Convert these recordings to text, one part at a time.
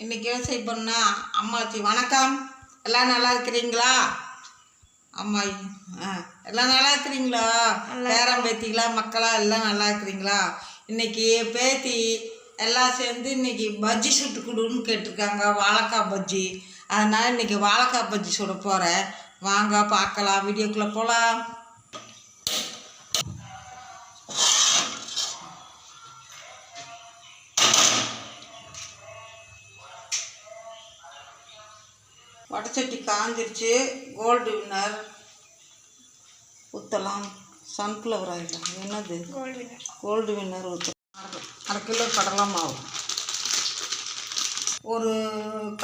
இன்னைக்கு என்ன செய்ய போறேன்னா அம்மாச்சி வணக்கம். எல்லாம் நல்லா இருக்கிறீங்களா? அம்மா ஆ எல்லாம் நல்லா இருக்கிறீங்களா? பேரம் பேத்திங்களா மக்களா எல்லாம் நல்லா இருக்கிறீங்களா? இன்னைக்கு பேத்தி எல்லாம் சேர்ந்து இன்னைக்கு பஜ்ஜி சுட்டு கொடுன்னு கேட்டிருக்காங்க வாழைக்காய் பஜ்ஜி. அதனால இன்னைக்கு வாழைக்காய் பஜ்ஜி சுட போகிறேன் வாங்க பார்க்கலாம் வீடியோக்குள்ளே போகலாம் வடச்சட்டி காஞ்சிருச்சு. கோல்டு வின்னர் ஊற்றலாம் சன்ஃப்ளவர் ஆயில் என்னது? கோல்டு வின்னர் ஊற்ற அரை கிலோ கடலை மாவு. ஒரு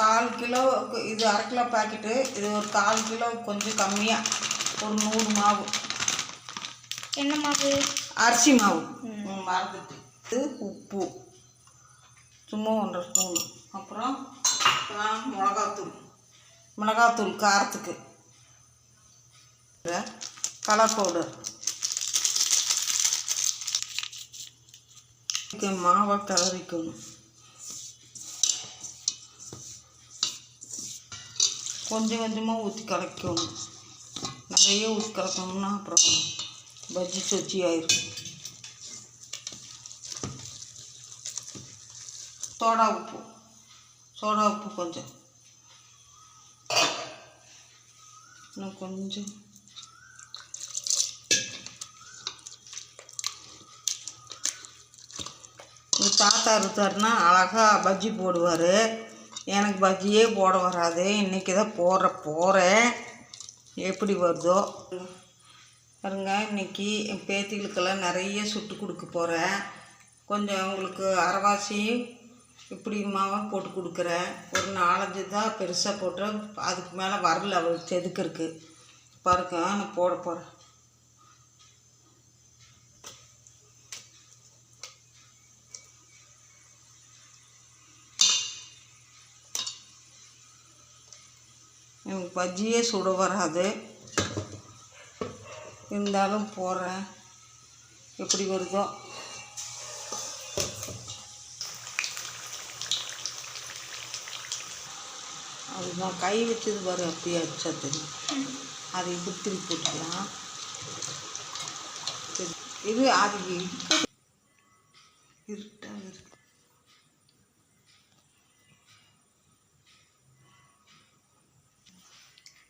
கால் கிலோ இது அரை கிலோ பாக்கெட்டு இது ஒரு கால் கிலோ கொஞ்சம் கம்மியாக ஒரு நூறு மாவு. என்ன மாவு? அரிசி மாவு. மறந்துட்டு இது உப்பு. சும்மா ஒன்றரை ஸ்பூன். அப்புறம் மிளகாத்தூள். மிளகாத்தூள் காரத்துக்கு. கலர் பவுடர் இதுக்கு மாவை கலரிக்கணும். கொஞ்சம் கொஞ்சமாக ஊற்றி கலக்கணும். நிறைய ஊற்றி கலக்கணும்னா அப்புறம் பஜ்ஜி சொச்சி ஆயிருக்கும் சோடா உப்பு. சோடா உப்பு கொஞ்சம். இன்னும் கொஞ்சம் எங்கள் தாத்தா இருக்காருன்னா அழகாக பஜ்ஜி போடுவார். எனக்கு பஜ்ஜியே போட வராது. இன்றைக்கி தான் போடுற போகிறேன் எப்படி வருதோ. பாருங்க இன்னைக்கு என் பேத்திகளுக்கெல்லாம் நிறைய சுட்டு கொடுக்க போகிறேன் கொஞ்சம் அவங்களுக்கு அரைவாசி இப்படி போட்டு கொடுக்குறேன் ஒரு நாலஞ்சு தான் பெருசாக போட்டு அதுக்கு மேலே வரல அவளுக்கு. செதுக்கிறதுக்கு பாருங்க நான் போட போகிறேன் எனக்கு பஜ்ஜியே சுட வராது. இருந்தாலும் போடுறேன். எப்படி வருதோ. அதுதான் கை வச்சது பாரு அப்படியே அடிச்சா தெரியும். அதை குத்திரி போட்டுக்கலாம். இது அது இருட்டாக இருக்கு.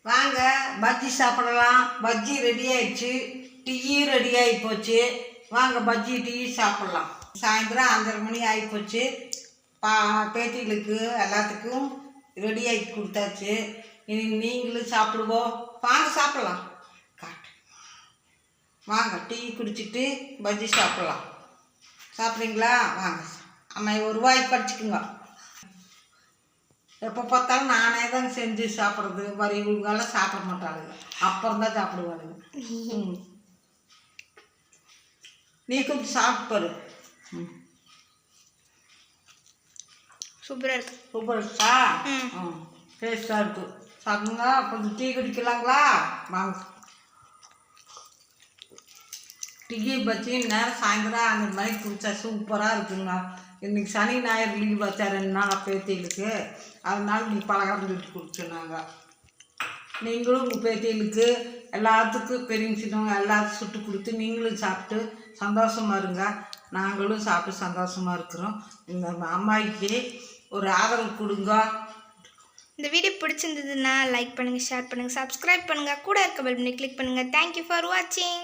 வாங்க பஜ்ஜி சாப்பிடலாம். பஜ்ஜி ரெடி ஆயிடுச்சு. டீயும் ரெடி ஆகி போச்சு. வாங்க பஜ்ஜி டீ சாப்பிடலாம். சாயந்தரம் அஞ்சரை மணி ஆகி போச்சு. பா பேத்திகளுக்கு எல்லாத்துக்கும் ரெடி ஆகி கொடுத்தாச்சு. இனி நீங்களும் சாப்பிடுவோம் வாங்க சாப்பிடலாம். காட்டு. வாங்க டீ குடிச்சிட்டு பஜ்ஜி சாப்பிடலாம். சாப்பிட்றீங்களா? வாங்க. அம்மா ஒரு வாய் படிச்சுக்குங்க எப்போ பார்த்தாலும் நானே தான் செஞ்சு சாப்பிட்றது. வரி இவங்களாம் சாப்பிட மாட்டாளுங்க. அப்புறம் தான் சாப்பிடுவாளுங்க. நீ கொஞ்சம் சாப்பிட்டு பாரு ம். சூப்பராக இருக்கு. சூப்பர் இருக்கா? ம். ம் டேஸ்ட்டாக இருக்குது சாப்பிடுங்க. கொஞ்சம் டீ குடிக்கலாங்களா? வாங்க. டீ நேரம் சாயந்தரம் அந்த மாதிரி குடிச்சா சூப்பராக இருக்குங்க. இன்னைக்கு சனி ஞாயிறு லீவ் வச்சா ரெண்டு நாள் பேத்திகளுக்கு. அதனால நீ பலகாரம் சுட்டு குடிச்சோம் நீங்களும் உங்கள் பேத்திகளுக்கு எல்லாத்துக்கும் பெரிய சின்னவங்க எல்லாத்துக்கும் சுட்டு கொடுத்து நீங்களும் சாப்பிட்டு சந்தோஷமாக இருங்க. நாங்களும் சாப்பிட்டு சந்தோஷமாக இருக்கிறோம். இந்த அம்மாய்க்கு ஒரு ஆதரவு கொடுங்க. இந்த வீடியோ பிடிச்சிருந்ததுன்னா லைக் பண்ணுங்கள் ஷேர் பண்ணுங்கள் சப்ஸ்கிரைப் பண்ணுங்கள் கூட இருக்க பெல் பண்ணி கிளிக் பண்ணுங்கள் தேங்க்யூ ஃபார் வாட்சிங்